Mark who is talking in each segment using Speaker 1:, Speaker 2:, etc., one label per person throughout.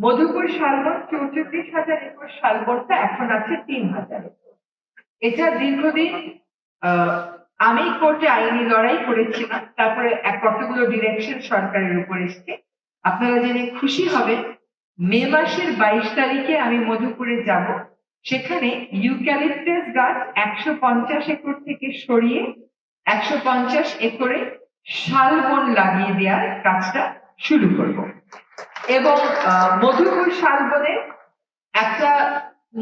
Speaker 1: মধুপুর শালবন চৌচল্লিশ হাজার একর শালবনটা এখন আছে তিন হাজার এটা দীর্ঘদিন আমি কোর্টে আইনি লড়াই করেছিলাম, তারপরে এক কতগুলো ডিরেকশন সরকারের উপর এসছে। আপনারা জেনে খুশি হবেন, মে মাসের বাইশ তারিখে আমি মধুপুরে যাব। সেখানে ইউক্যালিপটাস গাছ একশো পঞ্চাশ একর থেকে সরিয়ে একশো পঞ্চাশ একরে শালবন লাগিয়ে দেওয়ার কাজটা শুরু করব। এবং মধুপুর শালবনে একটা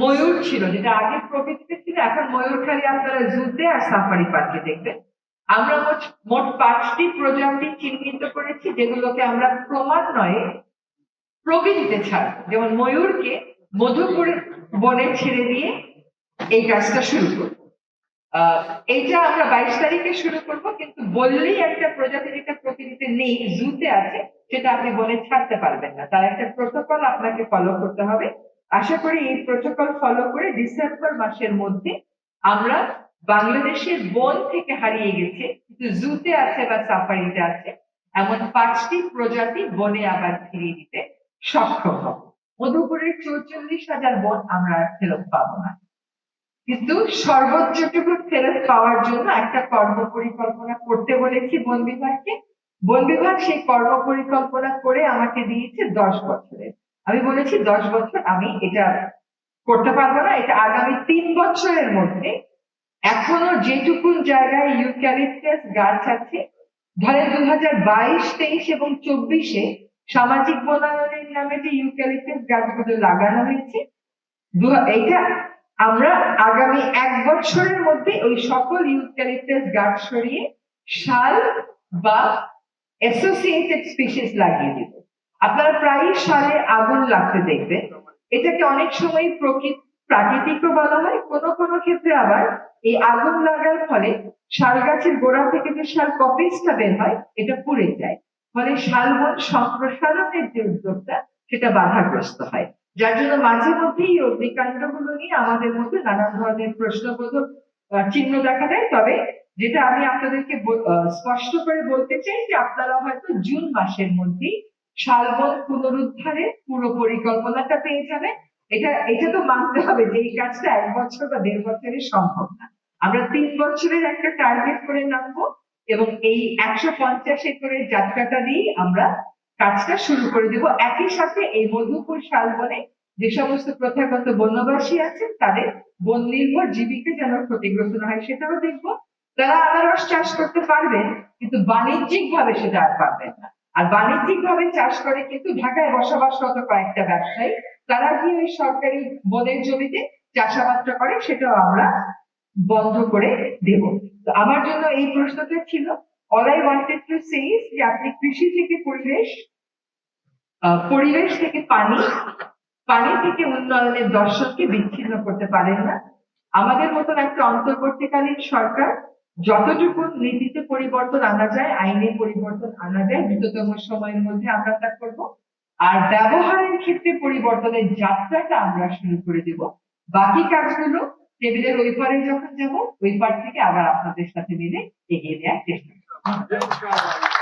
Speaker 1: ময়ূর ছিল, যেটা আগে প্রকৃতিতে ছিল, এখন ময়ূর খালি আপনারা জুতে আর সাফারি পার্কে দেখবেন। আমরা মোট মোট পাঁচটি প্রজাতি চিহ্নিত করেছি, যেগুলোকে আমরা ক্রমান্বয়ে প্রকৃতিতে ছাড়বো। যেমন ময়ূরকে মধুপুর বনে ছেড়ে দিয়ে এই কাজটা শুরু করব। এইটা আমরা বাইশ তারিখে শুরু করব, কিন্তু বললেই একটা প্রজাতি যেটা প্রকৃতিতে নেই, জুতে আছে সেটা আপনি বনে ছাড়তে পারবেন না। তার একটা প্রোটোকল আপনাকে ফলো করতে হবে। আশা করি এই প্রোটোকল ফলো করে ডিসেম্বর মাসের মধ্যে আমরা বাংলাদেশের বন থেকে হারিয়ে গেছে জুতে আছে বা সাফারিতে আছে, এমন পাঁচটি প্রজাতি বনে আবার ফিরিয়ে দিতে সক্ষম হব। মধুপুরের চৌচল্লিশ হাজার বন আমরা আর ফেরত পাবো না। কিন্তু সর্বোচ্চটুকু ফেরত পাওয়ার জন্য একটা কর্ম পরিকল্পনা করতে বলেছি বন বিভাগকে। বন বিভাগ সেই কর্ম পরিকল্পনা করে আমাকে দিয়েছে দশ বছরের আমি বলেছি, দশ বছর আমি এটা করতে পারব না, এটা আগামী তিন বছরের মধ্যে এখনও যেটুকুন জায়গায় ইউক্যালিপটাস গাছ আছে, ধরেন দু হাজার বাইশ, তেইশ এবং চব্বিশে সামাজিক বনায়নের নামে যে ইউক্যালিপটাস গাছগুলো লাগানো হয়েছে এইটা আমরা আগামী এক বছরের মধ্যে ওই সকল ইউক্যালিপটাস গাছ সরিয়ে শাল বা অ্যাসোসিয়েটেড স্পিসিস লাগিয়ে দিব। আপনারা প্রায়ই শালে আগুন লাগতে দেখবেন। এটাকে অনেক সময় প্রকৃতি প্রাকৃতিকও বলা হয়। কোন কোন ক্ষেত্রে আবার এই আগুন লাগার ফলে শাল গাছের গোড়া থেকে যে শাল কপিসটা বের হয়, এটা পুড়ে যায়। ফলে শালবন সম্প্রসারণের যে উদ্যোগটা, সেটা বাধাগ্রস্ত হয়। যার জন্য মাঝে মধ্যেই এই অগ্নিকাণ্ডগুলো নিয়ে আমাদের মধ্যে নানান ধরনের প্রশ্নবোধক চিহ্ন দেখা দেয়। তবে যেটা আমি আপনাদেরকে স্পষ্ট করে বলতে চাই যে আপনারা হয়তো জুন মাসের মধ্যেই শালবন পুনরুদ্ধারের পুরো পরিকল্পনাটা পেয়ে যাবেন। এটা এটা তো মানতে হবে যে এই কাজটা এক বছর বা দেড় বছরে সম্ভব না। আমরা তিন বছরের একটা টার্গেট করে নামবো এবং এই একশো পঞ্চাশ একরের যাত্রাটা দিয়ে আমরা কাজটা শুরু করে দেব। একই সাথে এই মধুপুর শালবনে যে সমস্ত প্রথাগত বনবাসী আছেন, তাদের বন নির্ভর জীবিকা যেন ক্ষতিগ্রস্ত না হয়, সেটাও দেখব। তারা আনারস চাষ করতে পারবেন কিন্তু বাণিজ্যিক ভাবে সেটা আর পারবেন না। আর বাণিজ্যিক ভাবে চাষ করে কিন্তু ঢাকায় বসবাসরত কয়েকটা ব্যবসায়ী, তারা কি ওই সরকারি বনের জমিতে চাষাবাদটা করে, সেটাও আমরা বন্ধ করে দেব। তো আমার জন্য এই প্রশ্নটা ছিল all I wanted to say যে আপনি কৃষি থেকে পরিবেশ পরিবেশ থেকে পানি পানি থেকে উন্নয়নের দর্শককে বিচ্ছিন্ন করতে পারেন না। আমাদের মতন একটা অন্তর্বর্তীকালীন সরকার যতটুকু নীতিতে পরিবর্তন আনা যায় আইনে পরিবর্তন আনা যায়, দ্রুততম সময়ের মধ্যে আমরা তা করব। আর ব্যবহারের ক্ষেত্রে পরিবর্তনের যাত্রাটা আমরা শুরু করে দেব। বাকি কাজগুলো টেবিলের ওই পারে যখন যাব, ওই পার থেকে আবার আপনাদের সাথে মিলে এগিয়ে দেওয়ার চেষ্টা করব।